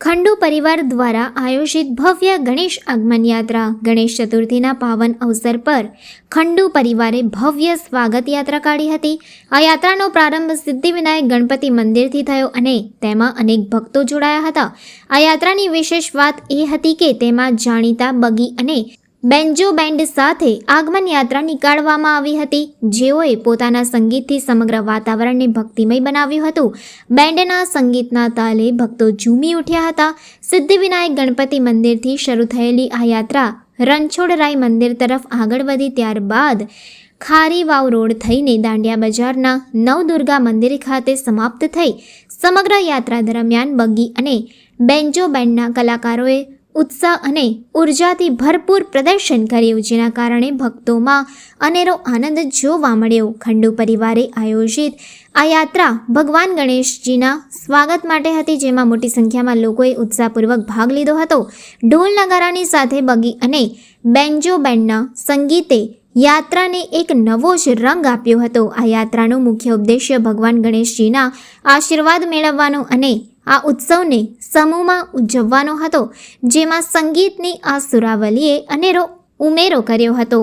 ખંડુ પરિવાર દ્વારા આયોજિત ભવ્ય ગણેશ આગમન યાત્રા ગણેશ ચતુર્થીના પાવન અવસર પર ખંડુ પરિવારે ભવ્ય સ્વાગત યાત્રા કાઢી હતી. આ યાત્રાનો પ્રારંભ સિદ્ધિવિનાયક ગણપતિ મંદિરથી થયો અને તેમાં અનેક ભક્તો જોડાયા હતા. આ યાત્રાની વિશેષ વાત એ હતી કે તેમાં જાણીતા બગી અને બેન્જો બેન્ડ સાથે આગમન યાત્રા નીકાળવામાં આવી હતી. જેઓએ પોતાના સંગીતથી સમગ્ર વાતાવરણને ભક્તિમય બનાવ્યું હતું. બેન્ડના સંગીતના તાલે ભક્તો ઝૂમી ઉઠ્યા હતા. સિદ્ધિવિનાયક ગણપતિ મંદિરથી શરૂ થયેલી આ યાત્રા રણછોડરાય મંદિર તરફ આગળ વધી ત્યારબાદ ખારી વાવ રોડ થઈને દાંડિયા બજારના નવદુર્ગા મંદિર ખાતે સમાપ્ત થઈ. સમગ્ર યાત્રા દરમિયાન બગી અને બેન્જો બેન્ડના કલાકારોએ ઉત્સાહ અને ઉર્જાથી ભરપૂર પ્રદર્શન કર્યું, જેના કારણે ભક્તોમાં અનેરો આનંદ જોવા મળ્યો. ખંડુ પરિવારે આયોજિત આ યાત્રા ભગવાન ગણેશજીના સ્વાગત માટે હતી, જેમાં મોટી સંખ્યામાં લોકોએ ઉત્સાહપૂર્વક ભાગ લીધો હતો. ઢોલ નગારાની સાથે બગી અને બેન્જો બેન્ડના સંગીતે યાત્રાને એક નવો જ રંગ આપ્યો હતો. આ યાત્રાનો મુખ્ય ઉદ્દેશ્ય ભગવાન ગણેશજીના આશીર્વાદ મેળવવાનો અને આ ઉત્સવને સમૂહમાં ઉજવવાનો હતો જેમાં સંગીતની આ સુરાવલીએ અનેરો ઉમેરો કર્યો હતો.